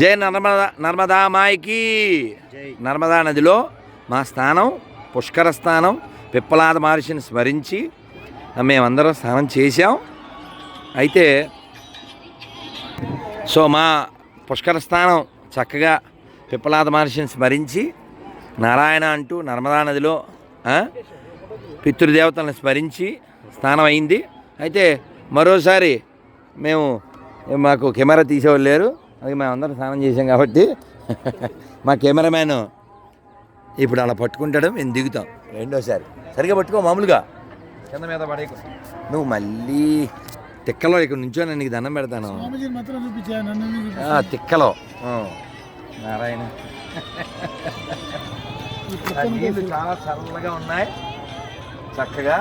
జై నర్మదా నర్మదా మాయికి. నర్మదా నదిలో మా స్నానం పుష్కర స్నానం పిప్పలాద మహర్షిని స్మరించి మేమందరం స్నానం చేశాం. అయితే సో మా పుష్కర స్నానం చక్కగా పిప్పలాద మహర్షిని స్మరించి నారాయణ అంటూ నర్మదా నదిలో పితృదేవతలను స్మరించి స్నానం అయింది అయితే మరోసారి మేము మాకు కెమెరా తీసేవాళ్ళు లేరు. అది మేము అందరం స్నానం చేసాం కాబట్టి మా కెమెరామ్యాన్ ఇప్పుడు అలా పట్టుకుంటాడు మేము దిగుతాం. రెండోసారి. సరిగా పట్టుకో మామూలుగా. కింద మీద పడేకు నువ్వు మళ్ళీ తిక్కలో ఇక్కడ నుంచో నేను నీకు దండం పెడతాను. తిక్కలో. ఆ. నారాయణ. నీళ్ళు చాలా చల్లగా ఉన్నాయి. చక్కగా.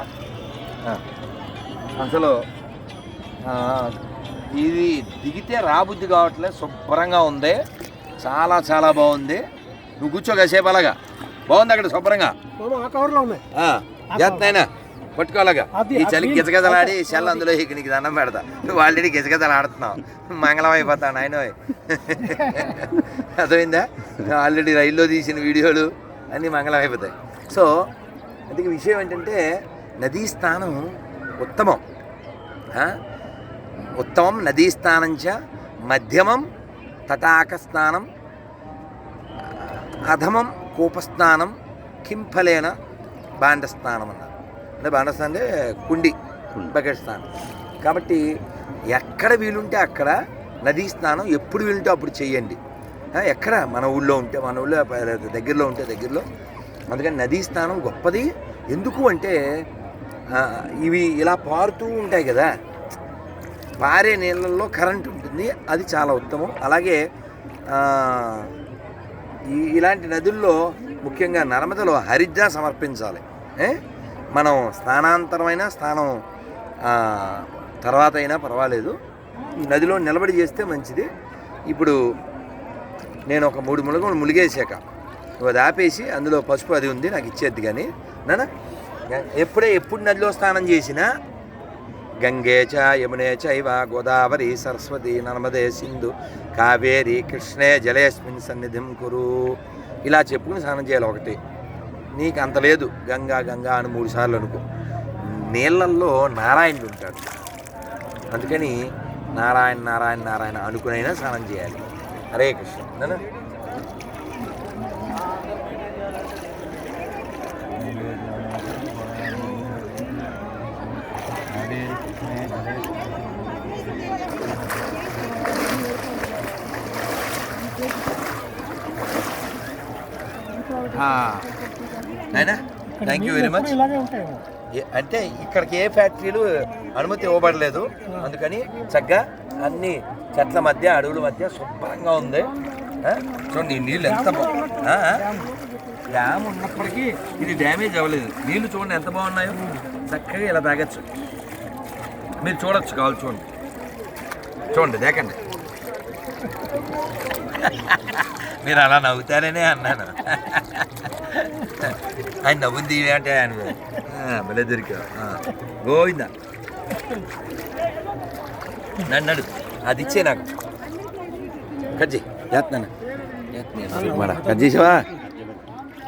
ఆ. అసలు ఆ, ఇది దిగితే రాబుద్ది కావట్లేదు శుభ్రంగా ఉంది. చాలా చాలా బాగుంది. నువ్వు కూర్చో కాసేపు అలాగా. బాగుంది అక్కడ శుభ్రంగా? జాతనైనా పట్టుకోలేగా ఈ చలి గిజగజలాడి సెల్ అందులో ఇక నీకు దండం పెడతా. నువ్వు ఆల్రెడీ గిజగజలు ఆడుతున్నావు. మంగళం అయిపోతాను ఆయన. అర్థమైందా? ఆల్రెడీ రైల్లో తీసిన వీడియోలు అన్నీ మంగళం అయిపోతాయి. సో అందుకే విషయం ఏంటంటే నదీ స్నానం ఉత్తమం? ఉత్తమం నదీ స్నానం చ మధ్యమం తటాక స్నానం అధమం కూపస్నానం కింఫలేన బాండస్నానం అన్నారు. అంటే బాండస్నానం అంటే కుండి బకెట్ స్నానం. కాబట్టి ఎక్కడ వీలుంటే అక్కడ నదీ స్నానం ఎప్పుడు వీలుంటే అప్పుడు చేయండి ఎక్కడ? మన ఊళ్ళో ఉంటే మన ఊళ్ళో దగ్గరలో ఉంటే దగ్గరలో. అందుకని నదీ స్నానం గొప్పది. ఎందుకు అంటే ఇవి ఇలా పారుతూ ఉంటాయి కదా. పారే నీళ్ళల్లో కరెంట్ ఉంటుంది. అది చాలా ఉత్తమం. అలాగే ఈ ఇలాంటి నదుల్లో ముఖ్యంగా నర్మదలో హరిద్ర సమర్పించాలి. మనం స్నానాంతరమైన స్నానం తర్వాత అయినా పర్వాలేదు. నదిలో నిలబడి చేస్తే మంచిది. ఇప్పుడు నేను ఒక మూడు ములుగులు ములిగేసాక నువ్వు అది ఆపేసి అందులో పసుపు అది ఉంది నాకు ఇచ్చేద్ది కానీ నాన్న ఎప్పుడే ఎప్పుడు నదిలో స్నానం చేసినా గంగే చ యమునే చైవ గోదావరి సరస్వతి నర్మదే సింధు కావేరి కృష్ణే జలేస్మిన్ సన్నిధిం కురు ఇలా చెప్పుకుని స్నానం చేయాలి ఒకటి. నీకు అంత లేదు. గంగా గంగా అని మూడు సార్లు అనుకో. నీళ్ళల్లో నారాయణుడు ఉంటాడు. అందుకని నారాయణ నారాయణ నారాయణ అనుకునైనా స్నానం చేయాలి. హరే కృష్ణ. నాన్న? థ్యాంక్ యూ వెరీ మచ్ అంటే ఇక్కడికి ఏ ఫ్యాక్టరీలు అనుమతి ఇవ్వబడలేదు. అందుకని చక్కగా అన్ని చెట్ల మధ్య అడవుల మధ్య శుభ్రంగా ఉంది. చూడండి నీళ్ళు ఎంత డ్యామ్ ఉన్నప్పటికీ ఇది డ్యామేజ్ అవ్వలేదు. నీళ్ళు చూడండి ఎంత బాగున్నాయో. చక్కగా ఇలా తాగొచ్చు. మీరు చూడొచ్చు కావాలి చూడండి. చూడండి దేకండి. మీరు అలా నవ్వుతారనే అన్నాను. ఆయన నవ్వుంది అంటే ఆయన భలే దొరికావు. ఆ, గోవిందా. నన్ను నడు. అది ఇచ్చే నాకు. చేయి. చేస్తున్నాను. కట్ చేసావా?